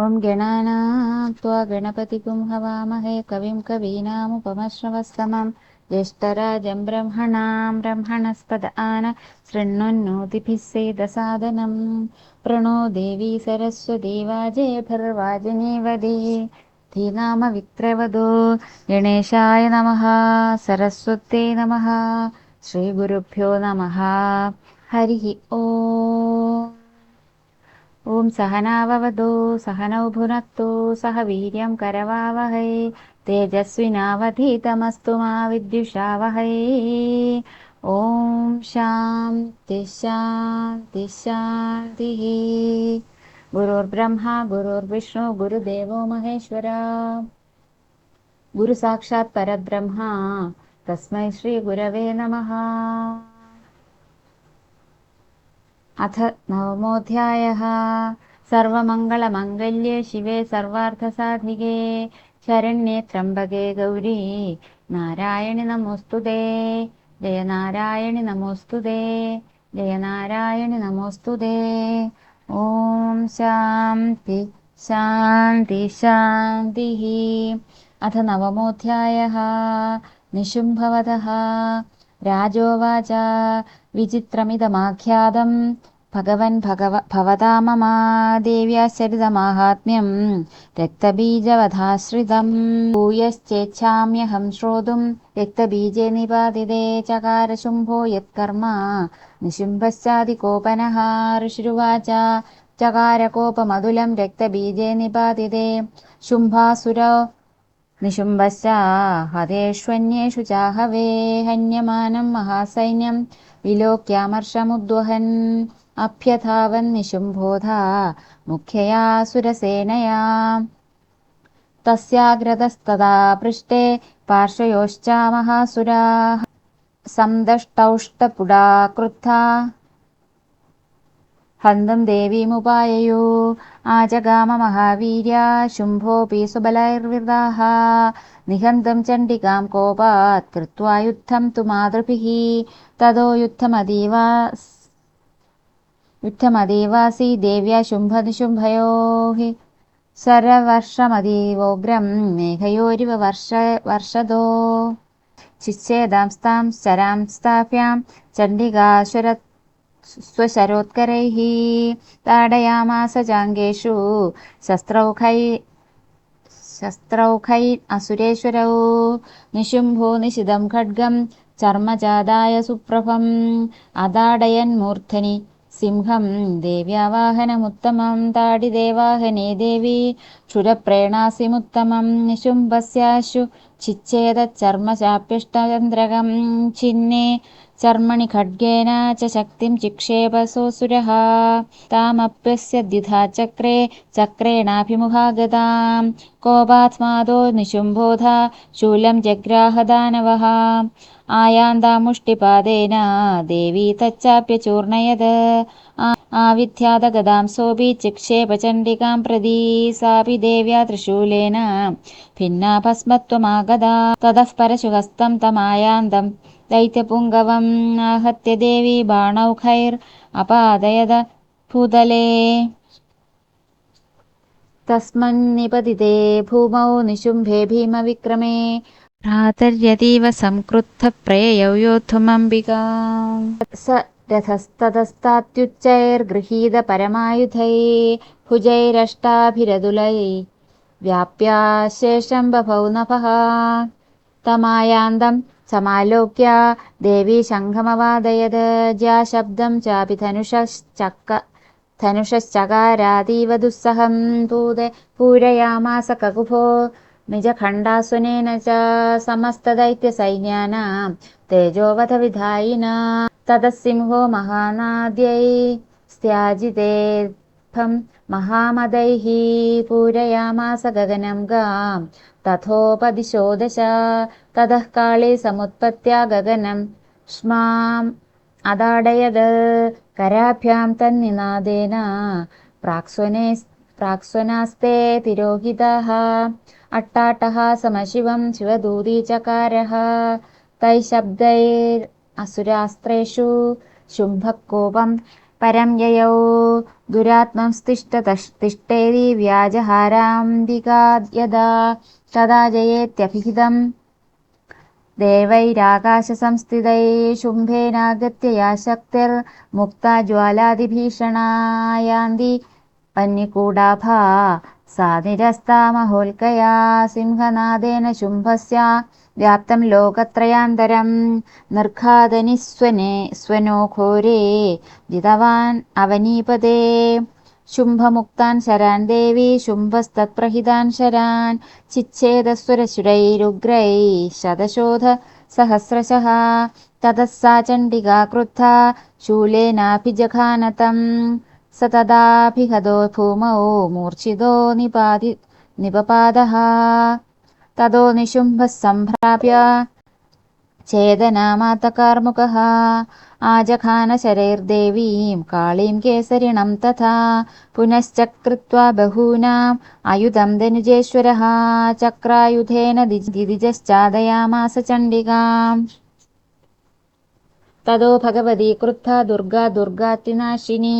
ॐ गणानां त्वा गणपतिगुं हवामहे कविं कवीनामुपमश्रवस्तमं ज्येष्ठराजं ब्रह्मणां ब्रह्मणस्पद आन शृण्वन्नोतिभिः सेदसादनं। प्रणो देवी सरस्वदेवाजेभर्वाजिनीवदे धीनामवित्रवदो गणेशाय नमः सरस्वत्यै नमः श्रीगुरुभ्यो नमः। हरिः ओ ॐ सहनाववतु सहनौ भुनक्तु सह वीर्यं करवावहै तेजस्विनावधीतमस्तु मा विद्युषावहै। ॐ शान्तिः। गुरुर्ब्रह्मा गुरुर्विष्णु गुरुदेवो महेश्वर। गुरुसाक्षात् परब्रह्मा तस्मै श्रीगुरवे नमः अथ नवमोऽध्यायः सर्वमङ्गलमङ्गल्ये शिवे सर्वार्थसाधिके शरण्ये त्र्यम्बके गौरी नारायणि नमोऽस्तु ते जय नारायणि नमोऽस्तु ते जय नारायणि नमोऽस्तु ते ॐ शान्ति शान्ति शान्तिः अथ नवमोऽध्यायः निशुम्भवतः രാജോവാച. വിചിത്രമിതമാഖ്യാതം. ഭഗവൻ ഭഗവ ഭവതാ മമാ ദേവ്യാശ്ചരിതമാഹാത്മ്യം രക്തബീജവധാശ്രിതം. ഭൂയശ്ചേച്ഛാമ്യഹം ശ്രോതും. രക്തബീജേ നിപാതിതേ ചകാരശുംഭോ യത്കർമ്മ. നിശുംഭശ്ചാതികോപനഃ ഋഷിരുവാച. ചകാരകോപമതുലം രക്തബീജേ നിപാതിതേ ശുംഭാസുര निशुम्भश्च हतेष्वन्येषु चाहवे हन्यमानं महासैन्यं विलोक्यामर्षमुद्वहन्। अभ्यधावन्निशुम्भोधा मुख्यया सुरसेनया। तस्याग्रतस्तदा पृष्टे पार्श्वयोश्च महासुराः सन्दष्टौष्टपुडा क्रुद्धा हन्तुं देवीमुपाययो। आजगाममहावीर्या शुम्भोऽपि सुबलैर्विदाः निहन्तं चण्डिकां कोपात् कृत्वा युद्धं तु मातृभिः। ततो युद्धमतीव युद्धमतीवासि देव्या शुम्भनिशुम्भयोः सरवर्षमतीवोग्रं मेघयोरिव वर्ष वर्षदो। चिच्छेदांस्तां शरां स्थाभ्यां चण्डिकाशुर स्वशरोत्करैः ताडयामास जाङ्गेषु शस्त्रौखै शस्त्रौखै असुरेश्वरौ निशुम्भो निशिदं खड्गं चर्मजादाय सुप्रभम् अदाडयन्मूर्धनि सिंहं देव्यावाहनमुत्तमं ताडिदेवाहने देवी क्षुरप्रेणासिमुत्तमं निशुम्भस्याशु चिच्छेदच्चर्मचाप्युष्टचन्द्रकं छिन्ने चर्मणि खड्गेन च शक्तिं चिक्षेपसोऽसुरः तामप्यस्य द्विधा चक्रे चक्रेणाभिमुखा गताम् कोपात्मादो निशुम्भोधा शूलं जग्राहदानवः। आयान्तामुष्टिपादेन देवी तच्चाप्यचूर्णयत् आविध्यातगदां सोऽपि चिक्षेपचण्डिकां प्रदी। सापि देव्या त्रिशूलेन भिन्ना भस्मत्वमागदा ततः परशुहस्तं तमायान्तम् दैत्यपुङ्गवम् आहत्य देवी बाणौखैर् अपादयद भूतले तस्मन्निपतिते भूमौ निशुम्भे भीमविक्रमे भ्रातर्यतीव संक्रुद्धप्रययौ योद्धुमम्बिका स रथस्ततस्तात्युच्चैर्गृहीतपरमायुधै भुजैरष्टाभिरदुलै व्याप्याशेषं बभौ नभः സമാലോക്യ ദേവി ശംഖമവാദയത് ജ്യാ ശബ്ദം ചാപി ധനുഷശ്ചക്ക ധനുഷശ്ചകാരാതീവ ദുസ്സഹം തൂതെ പൂരയാമാസ കകുഭോ നിജഖണ്ഡാസുനേന ച സമസ്തദൈത്യസൈന്യാനാം തേജോവധവിധായിന തതസിംഹോ മഹാനാദ്യൈ സ്ത്യാജിതേ स्त्याजितेऽर्थं महामदैः पूरयामास गगनं गाम् तथोपदिशोदश ततः काले समुत्पत्त्या गगनं श्माम् अदाडयद कराभ्यां तन्निनादेन प्राक्स्वने प्राक्स्वनास्ते तिरोहिताः अट्टाटः समशिवं शिवदूतीचकारः तैः शब्दैरसुरास्त्रेषु शुम्भः कोपं परं ययौ दुरात्मंस्तिष्ठतिष्ठेदि व्याजहाराम्बिका यदा तदा जयेत्यभिहितम् देवैराकाशसंस्थितै शुम्भेनागत्य या शक्तिर्मुक्ता ज्वालादिभीषणायान्ति पन्निकूडाभा सा निरस्ता महोल्कया सिंहनादेन शुम्भस्य व्याप्तं लोकत्रयान्तरं निर्घातनिस्वने स्वनो घोरे जितवान् अवनीपदे शुम्भमुक्तान् शरान् देवी शुम्भस्तत्प्रहितान् शरान् चिच्छेदसुरशुरैरुग्रैः शतशोध सहस्रशः ततः सा चण्डिका क्रुद्धा शूलेनाभिजघानतम् स तदाभिहतो भूमौ मूर्छितो निपाति निपपादः ततो निशुम्भः सम्भ्राप्य चेदनामातकार्मुकः आजखानशरैर्देवीं काळीं केसरिणं तथा पुनश्चकृत्वा बहूनाम् आयुधं धनुजेश्वरः चक्रायुधेन दिदिजश्चादयामास चण्डिकाम् ततो भगवती क्रुद्धा दुर्गा दुर्गातिनाशिनी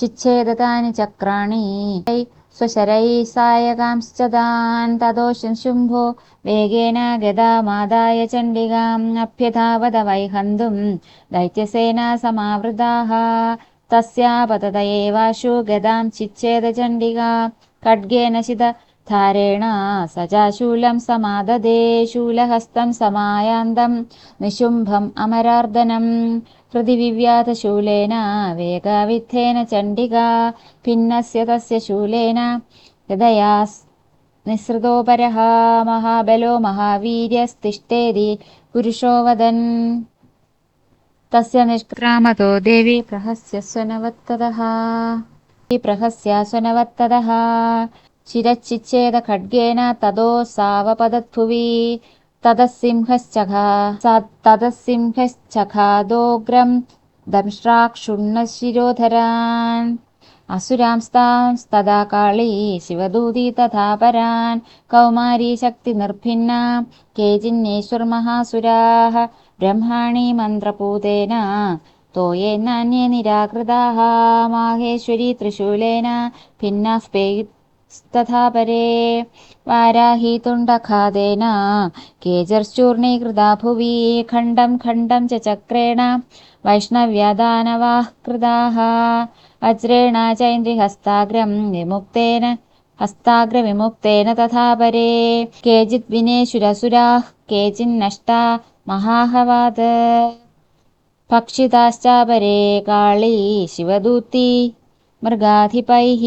चिच्छेदतानि चक्राणि स्वशरैः सायकांश्च शुम्भो वेगेन गदामादाय चण्डिकाम् अभ्यधावद वैहन्तुम् दैत्यसेना समावृताः। तस्यापतत एवाशु गदां चिच्छेदचण्डिका खड्गेन शितधारेण स च शूलं समाददे शूलहस्तं समायान्तं निशुम्भम् अमरार्दनम् हृदि वेगाविद्धेन चण्डिका भिन्नस्य तस्य शूलेन हृदया निःसृतोपरः महाबलो महावीर्यस्तिष्ठेदि पुरुषो वदन् तस्य निष्क्रामतो देवी प्रहस्य स्वनवत्तदः। प्रहस्य स्वनवत्तदः शिरच्चिच्छेद खड्गेन ततो सावपदद्भुवि ततसिंहश्चखादोग्रं दंष्ट्राक्षुण्णशिरोधरान्। असुरांस्तांस्तदा काळी शिवदूती तथा परान्। कौमारी शक्तिनिर्भिन्ना केचिन्नेश्वरमहासुराः ब्रह्माणि मन्त्रपूतेन तोयेनान्ये निराकृताः। माहेश्वरी त्रिशूलेन भिन्नाः तथा परे वाराही तुण्डखादेन केजर्चूर्णीकृता भुवि खण्डं खण्डं च चक्रेण वैष्णव्यदानवाः कृताः वज्रेण चैन्द्रिहस्ताग्रं विमुक्तेन हस्ताग्रविमुक्तेन तथा परे केचित् विनेशुरसुराः केचिन्नष्टा महाहवात् भक्षिताश्च परे काळी शिवदूती मृगाधिपैः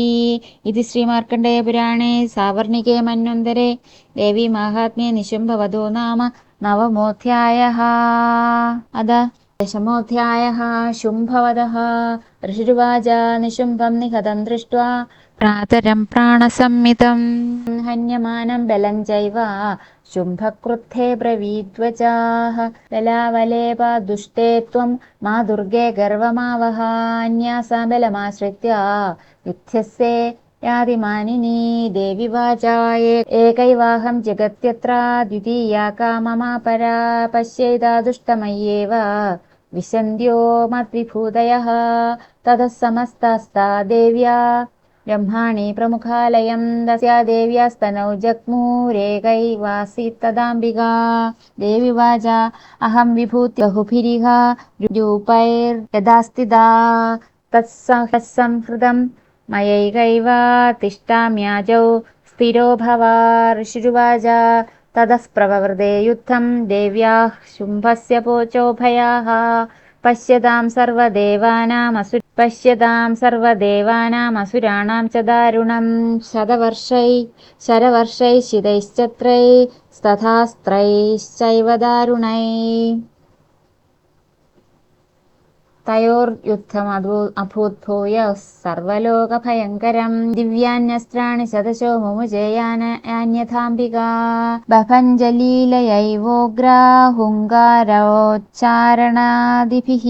इति श्रीमार्कण्डेयपुराणे सावर्णिके मन्वन्तरे देवीमाहात्म्ये निशुम्भवधो नाम नवमोऽध्यायः अद दशमोऽध्यायः शुम्भवदः ऋषिर्वाच निशुम्भं निहतं दृष्ट्वा हन्यमानं बलं चैव शुम्भक्रुद्धे ब्रवीद्वचाः बलावलेप दुष्टे त्वं मा दुर्गे गर्वमावहान्यासा बलमाश्रित्य युध्यस्ये यादिमानिनी देवि वाचा एकैवाहं जगत्यत्र द्वितीया का मम परा पश्येदा दुष्टमय्येव विशन्त्यो मद्विभूतयः ततः समस्तास्ता देव्या ब्रह्माणि प्रमुखालयं दस्या देव्यास्तनौ जग्मुरेकैवासीत् तदाम्बिका देवी वाचा अहं रूपैर्यदास्तिदा। तत्संहृतं मयैकैव तिष्ठाम्याजौ स्थिरो भवा ऋषिरुवाचा। ततः प्रववृदे युद्धं देव्याः शुम्भस्य पोचोभयाः पश्यतां सर्वदेवानामसु पश्यतां सर्वदेवानामसुराणां च दारुणं शतवर्षै शरवर्षैः शितैश्चत्रैस्तथास्त्रैश्चैव दारुणै തയോർയുദ്ധം അഭൂ അഭൂത്ഭൂയ സർവലോകഭയങ്കരം. ദിവ്യാന്യസ്ത്രാണി ശതശോ മുമുജയാന്യഥാംബിക ബഭഞ്ജലീലയൈവോഗ്രാഹുങ്കാരോച്ചാരണാദിഭിः.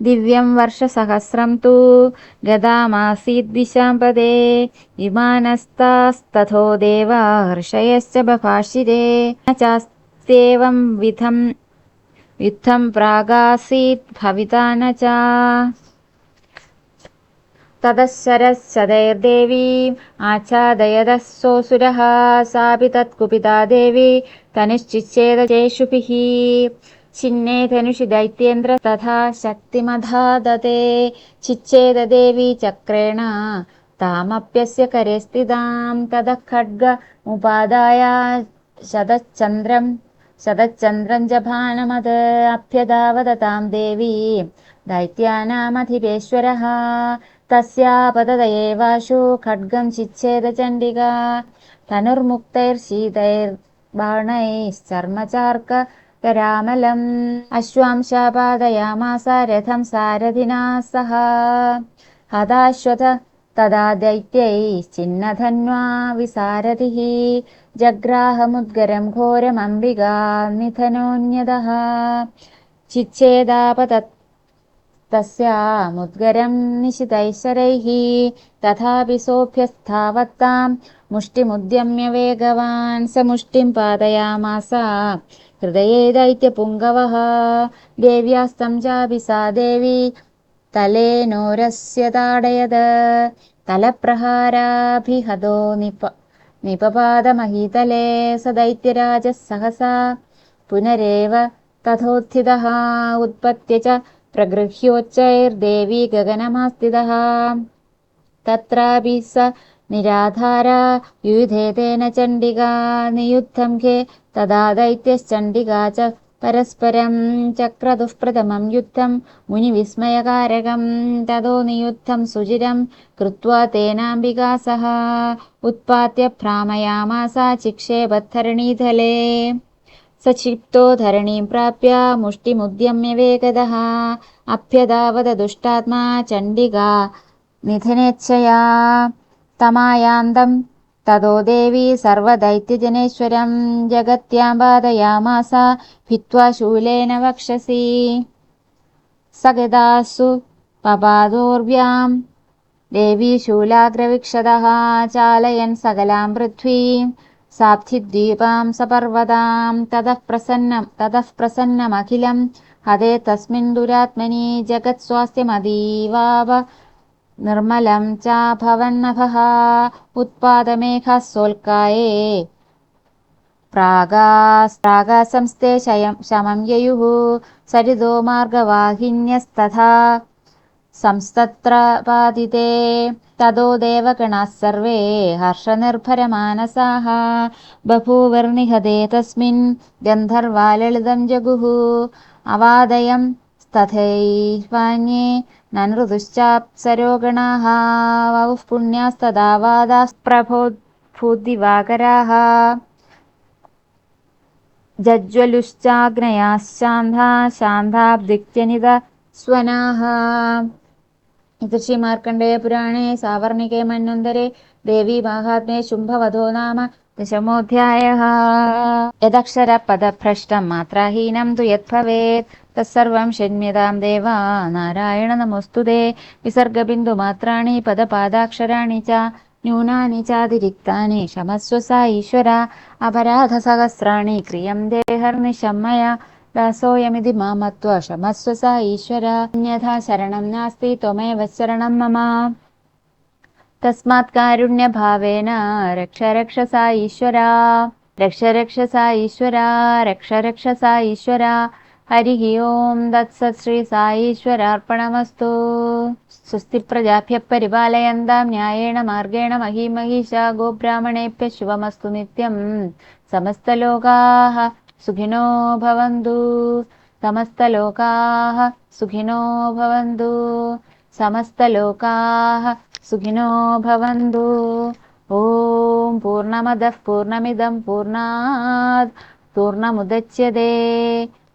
ദിവ്യം വർഷസഹസ്രം തൂ ഗതാമാസീദ്ദിശാം പദേ വിമാനസ്താസ്തഥോ ദേവാ ഹർഷയശ്ച ബഭാഷിരേ ചാസ്തേവം വിധം युद्धं प्रागासीत् भविता न च ततः शरशदैर्देवीम् आच्छादयदः सोऽसुरः सापि तत्कुपिता देवी तनुश्चिच्छेदचेषुभिः छिन्ने धनुषि दैत्येन्द्र तथा शक्तिमधादते चिच्छेददेवी चक्रेण तामप्यस्य करे स्थितां ततः खड्गमुपादाय शतच्चन्द्रम् शतच्चन्द्रम् जभानमद अभ्यदावदतां देवी। दैत्यानामधिपेश्वरः। तस्यापतत एवाशु खड्गम् चिच्छेदचण्डिका धनुर्मुक्तैर्शीतैर्बाणैश्चर्मचार्करामलम्। अश्वांशापादयामास रथम् सारथिना सह। हताश्वथ तदा दैत्यैश्चिन्नधन्वा विसारथिः जग्राहमुद्गरम् घोरमम्बिका निधनोऽन्यदः चिच्छेदापतत् तस्यामुद्गरम् निशितैश्वरैः तथापि सोऽभ्यस्थावत्ताम् मुष्टिमुद्यम्य वेगवान् स मुष्टिम् पादयामास। हृदये दैत्यपुङ्गवः। देव्यास्तम् चापि सा देवी तलेनोरस्य ताडयद तलप्रहाराभिहतो निप निपपादमहीतले स दैत्यराजः सहसा पुनरेव तथोत्थितः उत्पत्य च प्रगृह्योच्चैर्देवी गगनमास्थितः तत्रापि स निराधारा युधे तेन चण्डिका नियुद्धं खे तदा दैत्यश्चण्डिका च परस्परं चक्रदुःप्रथमं युद्धं मुनिविस्मयकारकं ततो नियुद्धं सुचिरं कृत्वा तेनाम्बिका सह उत्पात्य भ्रामयामासा चिक्षेपद्धरणीतले स क्षिप्तो धरणीं प्राप्य मुष्टिमुद्यम्य वेगदः अभ्यदावदुष्टात्मा चण्डिका निधनेच्छया। तमायान्दम् ततो देवी सर्वदैत्यजनेश्वरम् जगत्याम् बाधयामास भित्त्वा शूलेन वक्षसि। स गदासु पपादोर्व्याम् देवी शूलाग्रविक्षतः चालयन् सकलाम् पृथ्वीम् साब्धिद्वीपां सपर्वतां ततः प्रसन्नं ततः प्रसन्नमखिलं। हदे तस्मिन् दुरात्मनि जगत्स्वास्थ्यमतीवाव निर्मलं चाभवन्नभः उत्पादमेघः सोल्काये। शमं ययुः सरितो मार्गवाहिन्यस्तथा। संस्तत्र पादिते ततो देवगणाः सर्वे हर्षनिर्भरमानसाः। बभूवर्निहते तस्मिन् गन्धर्वाललितं जगुः। अवादयं तथैवान्ये ननृतुश्चाप्सरोगणाः वपुः पुण्यास्तदा वादास्प्रभोद्भूदिवाकराः जज्ज्वलुश्चाग्नयाश्चान्धा इति श्रीमार्कण्डेयपुराणे सावर्णिके मन्वन्तरे देवी माहात्म्ये शुम्भवधो नाम दशमोऽध्यायः। यदक्षरपदभ्रष्टं मात्राहीनं तु यद्भवेत् तत्सर्वं षण्म्यतां देवा नारायण नमोऽस्तु ते विसर्गबिन्दुमात्राणि पदपादाक्षराणि च न्यूनानि चातिरिक्तानि क्षमस्व सा ईश्वर। अपराधसहस्राणि दासोऽयमिति मामत्व क्षमस्व स ईश्वर। अन्यथा शरणं नास्ति त्वमेव शरणं मम। तस्मात् कारुण्यभावेन रक्ष रक्ष सा ईश्वरा। रक्ष रक्ष सा ईश्वरा रक्ष रक्ष सा ईश्वरा हरिः ओम् दत्सत् श्री सा ईश्वरार्पणमस्तु स्वस्ति प्रजाभ्यः परिपालयन्तां न्यायेण मार्गेण महीमहिषा गोब्राह्मणेभ्यः शुभमस्तु नित्यम्। समस्तलोकाः सुखिनो भवन्तु। समस्तलोकाः सुखिनो भवन्तु। समस्तलोकाः सुखिनो भवन्तु। ॐ पूर्णमदः पूर्णमिदं पूर्णात् पूर्णमुदच्यते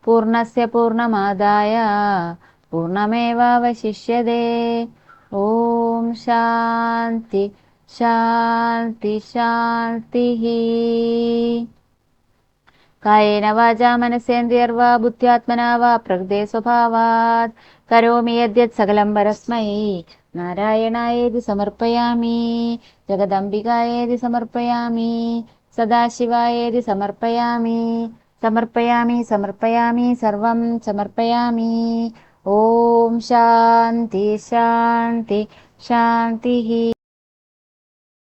पूर्णस्य पूर्णमादाय पूर्णमेवावशिष्यते। ॐ शान्ति शान्ति शान्तिः। कायेन वाचा मनसेन्द्रियर्वा बुद्ध्यात्मना वा प्रकृते स्वभावात्। करोमि यद्यत् सकलं परस्मै। नारायणायेति समर्पयामि। जगदम्बिकायेति समर्पयामि। सदाशिवायेति समर्पयामि समर्पयामि समर्पयामि सर्वं समर्पयामि। ॐ शान्ति शान्ति శాంతి